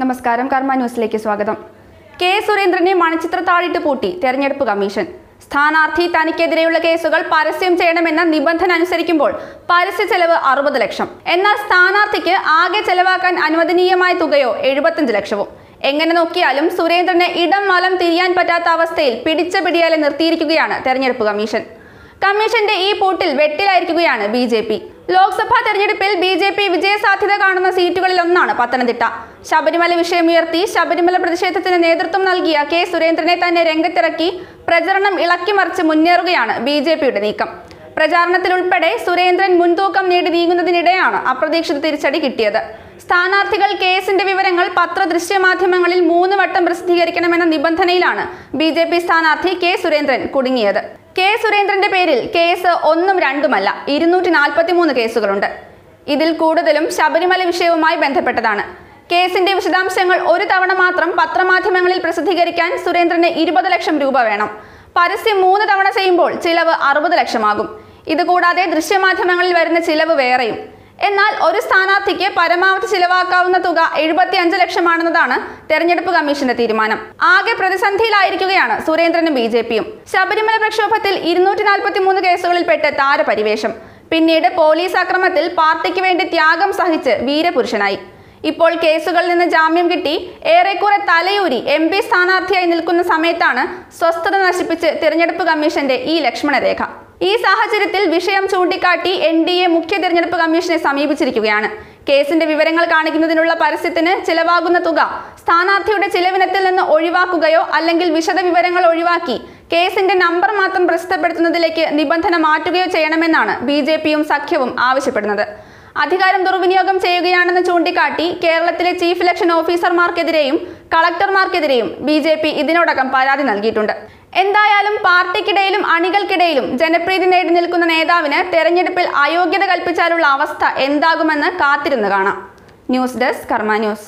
നമസ്കാരം കർമ്മ ന്യൂസിലേക്ക് സ്വാഗതം. കെ സുരേന്ദ്രനെ മണിച്ചിത്രത്താഴിട്ട് പൂട്ടി തെരഞ്ഞെടുപ്പ് കമ്മീഷൻ. സ്ഥാനാർത്ഥി തനിക്കെതിരെയുള്ള കേസുകൾ പരസ്യം ചെയ്യണമെന്ന നിബന്ധന അനുസരിക്കുമ്പോൾ പരസ്യ ചെലവ് അറുപത് ലക്ഷം. എന്നാൽ സ്ഥാനാർത്ഥിക്ക് ആകെ ചെലവാക്കാൻ അനുവദനീയമായ തുകയോ എഴുപത്തഞ്ച് ലക്ഷവും. എങ്ങനെ നോക്കിയാലും സുരേന്ദ്രനെ ഇടം വലം തിരിയാൻ പറ്റാത്ത അവസ്ഥയിൽ പിടിച്ച പിടിയാലെ നിർത്തിയിരിക്കുകയാണ് തെരഞ്ഞെടുപ്പ് കമ്മീഷൻ. കമ്മീഷന്റെ ഈ പൂട്ടിൽ വെട്ടിലായിരിക്കുകയാണ് ബി ലോക്സഭാ തെരഞ്ഞെടുപ്പിൽ ബി ജെ പി വിജയസാധ്യത കാണുന്ന സീറ്റുകളിൽ ഒന്നാണ് പത്തനംതിട്ട. ശബരിമല വിഷയമുയർത്തി ശബരിമല പ്രതിഷേധത്തിന് നേതൃത്വം നൽകിയ കെ സുരേന്ദ്രനെ തന്നെ രംഗത്തിറക്കി പ്രചരണം ഇളക്കിമറിച്ച് മുന്നേറുകയാണ് ബി ജെ പിയുടെ നീക്കം. പ്രചാരണത്തിലുൾപ്പെടെ സുരേന്ദ്രൻ മുൻതൂക്കം നേടി നീങ്ങുന്നതിനിടെയാണ് അപ്രതീക്ഷിത തിരിച്ചടി കിട്ടിയത്. സ്ഥാനാർത്ഥികൾ കേസിന്റെ വിവരങ്ങൾ പത്ര ദൃശ്യമാധ്യമങ്ങളിൽ മൂന്ന് വട്ടം പ്രസിദ്ധീകരിക്കണമെന്ന നിബന്ധനയിലാണ് ബി സ്ഥാനാർത്ഥി കെ സുരേന്ദ്രൻ കുടുങ്ങിയത്. കെ സുരേന്ദ്രന്റെ പേരിൽ കേസ് ഒന്നും രണ്ടുമല്ല. ഇരുന്നൂറ്റി നാൽപ്പത്തി മൂന്ന് കേസുകളുണ്ട്. ഇതിൽ കൂടുതലും ശബരിമല വിഷയവുമായി ബന്ധപ്പെട്ടതാണ്. കേസിന്റെ വിശദാംശങ്ങൾ ഒരു തവണ മാത്രം പത്രമാധ്യമങ്ങളിൽ പ്രസിദ്ധീകരിക്കാൻ സുരേന്ദ്രന് ഇരുപത് ലക്ഷം രൂപ വേണം. പരസ്യം മൂന്ന് തവണ ചെയ്യുമ്പോൾ ചിലവ് അറുപത് ലക്ഷമാകും. ഇതുകൂടാതെ ദൃശ്യമാധ്യമങ്ങളിൽ വരുന്ന ചിലവ് വേറെയും. എന്നാൽ ഒരു സ്ഥാനാർത്ഥിക്ക് പരമാവധി ചിലവാക്കാവുന്ന തുക എഴുപത്തി അഞ്ച് ലക്ഷമാണെന്നതാണ് തെരഞ്ഞെടുപ്പ് കമ്മീഷന്റെ തീരുമാനം. ആകെ പ്രതിസന്ധിയിലായിരിക്കുകയാണ് സുരേന്ദ്രനും ബി ജെ പിയും. ശബരിമല പ്രക്ഷോഭത്തിൽ ഇരുന്നൂറ്റി നാൽപ്പത്തി മൂന്ന് കേസുകളിൽപ്പെട്ട് താരപരിവേഷം. പിന്നീട് പോലീസ് അക്രമത്തിൽ പാർട്ടിക്ക് വേണ്ടി ത്യാഗം സഹിച്ച് വീരപുരുഷനായി. ഇപ്പോൾ കേസുകളിൽ നിന്ന് ജാമ്യം കിട്ടി ഏറെക്കുറെ തലയൂരി എം പി സ്ഥാനാർത്ഥിയായി നിൽക്കുന്ന സമയത്താണ് സ്വസ്ഥത നശിപ്പിച്ച് തിരഞ്ഞെടുപ്പ് കമ്മീഷന്റെ ഈ ലക്ഷ്മണരേഖ. ഈ സാഹചര്യത്തിൽ വിഷയം ചൂണ്ടിക്കാട്ടി എൻ ഡി എ മുഖ്യ തെരഞ്ഞെടുപ്പ് കമ്മീഷനെ സമീപിച്ചിരിക്കുകയാണ്. കേസിന്റെ വിവരങ്ങൾ കാണിക്കുന്നതിനുള്ള പരസ്യത്തിന് ചിലവാകുന്ന തുക സ്ഥാനാർത്ഥിയുടെ ചിലവിനത്തിൽ നിന്ന് ഒഴിവാക്കുകയോ അല്ലെങ്കിൽ വിശദ വിവരങ്ങൾ ഒഴിവാക്കി കേസിന്റെ നമ്പർ മാത്രം പ്രസിദ്ധപ്പെടുത്തുന്നതിലേക്ക് നിബന്ധന മാറ്റുകയോ ചെയ്യണമെന്നാണ് ബി ജെ പിയും സഖ്യവും ആവശ്യപ്പെടുന്നത്. അധികാരം ദുർവിനിയോഗം ചെയ്യുകയാണെന്ന് ചൂണ്ടിക്കാട്ടി കേരളത്തിലെ ചീഫ് ഇലക്ഷൻ ഓഫീസർമാർക്കെതിരെയും കളക്ടർമാർക്കെതിരെയും ബി ഇതിനോടകം പരാതി നൽകിയിട്ടുണ്ട്. എന്തായാലും പാർട്ടിക്കിടയിലും അണികൾക്കിടയിലും ജനപ്രീതി നേടി നിൽക്കുന്ന നേതാവിന് തെരഞ്ഞെടുപ്പിൽ അയോഗ്യത കൽപ്പിച്ചാലുള്ള അവസ്ഥ എന്താകുമെന്ന് കാത്തിരുന്ന് കാണാം. News desk Karma news.